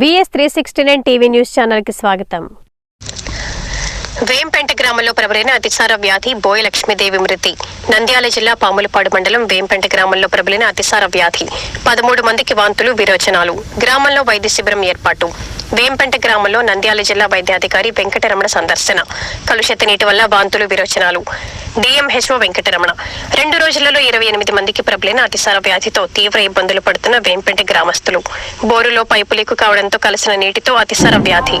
VS three sixty nine TV news ఛానల్కి స్వాగతం. వేంపెంట గ్రామంలో ప్రబలిన అతిసార వ్యాధి బోయ లక్ష్మీదేవి మృతి. నంద్యాల జిల్లా పాములపాడు మండలం వేంపెంట గ్రామంలో ప్రబలిన అతిసార వ్యాధి. పదమూడు మందికి వాంతులు విరోచనాలు. గ్రామంలో వైద్య శిబిరం ఏర్పాటు. వేంపెంట గ్రామంలో నంద్యాల జిల్లా వైద్యాధికారి వెంకటరమణ సందర్శన. కలుషిత నీటి వల్ల వాంతులు విరోచనాలు. డిఎంహెచ్ఓ వెంకటరమణ. రెండు రోజులలో ఇరవై ఎనిమిది మందికి ప్రబలిన అతిసార వ్యాధితో తీవ్ర ఇబ్బందులు పడుతున్న వేంపెంట గ్రామస్తులు. బోరులో పైపు లీకు కావడంతో కలిసిన నీటితో అతిసార వ్యాధి.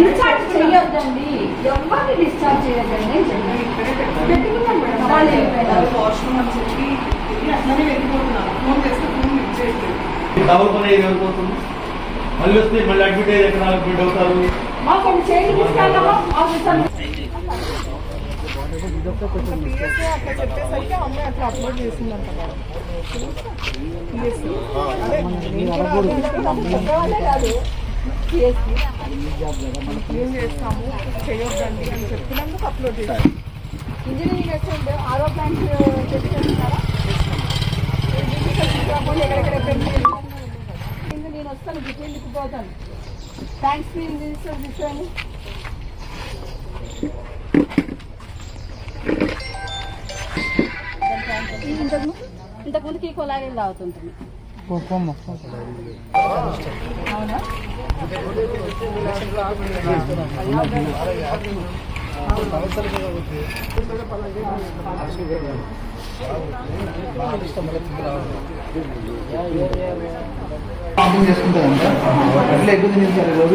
డిశ్చార్జ్ వెళ్ళిపోతుంది మళ్ళీ వస్తే మళ్ళీ అడ్మిట్ అయ్యి ఎక్కడ అడ్మిట్ అవుతారు. మాకు చెప్పేసరికి అమ్మాయి అట్లా అప్లోడ్ చేసిందంట మేడం కాదు. ఏం చేస్తాము? చేయొద్దండి. అని చెప్పినందుకు అప్లోడ్ చేస్తాం ఇంజనీరింగ్ వచ్చి ఆరో ప్లాంట్ ఎక్కడెక్కడ పెంచి నేను వస్తాను పోతాను. థ్యాంక్స్ మీరు తీసుకొని ఇంతకు ఇంతకుముందుకి ఈ కొలాయిలు తాగుతుంటుంది? అవునా? వామిటింగ్ చేసుకుంటారంట అట్లా ఎక్కువ తినేసారు రోజు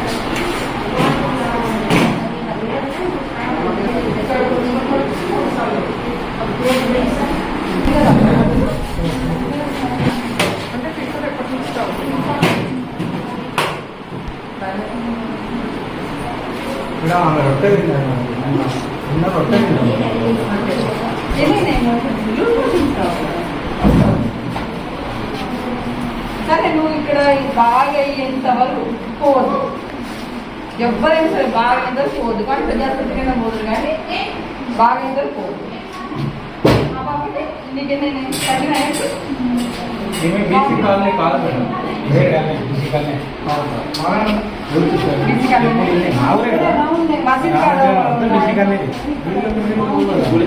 ఇక్కడ ఆమె రొట్టె తిన్నాను చిన్న రొట్టె సరే నువ్వు ఇక్కడ బాగా అయ్యేంత వరకు పోదు. ఎవరైనా సరే బాగా అయిందో పోదు. కానీ ప్రజాస్పతికైనా పోదు కానీ బాగా అయిందో పోదు. నీకు నేను తగిన ఈమె బీసీ కాలనీ కాదు మేడం. వేరే BC colony BC colony. Colony గుడి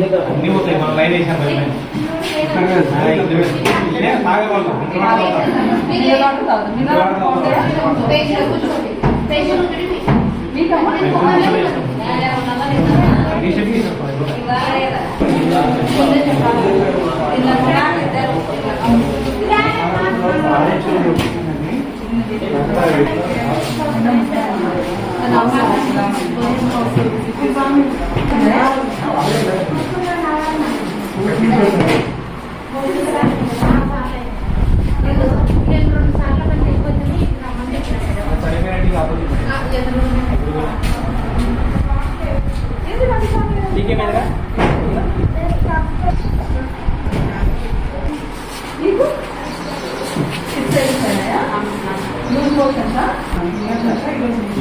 దగ్గర అన్ని పోతాయి. మన లైన్ వేసాం కదా. నేను తాగేవాళ్ళం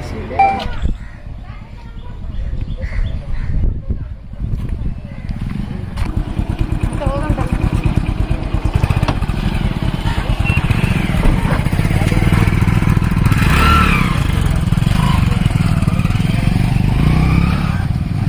presidente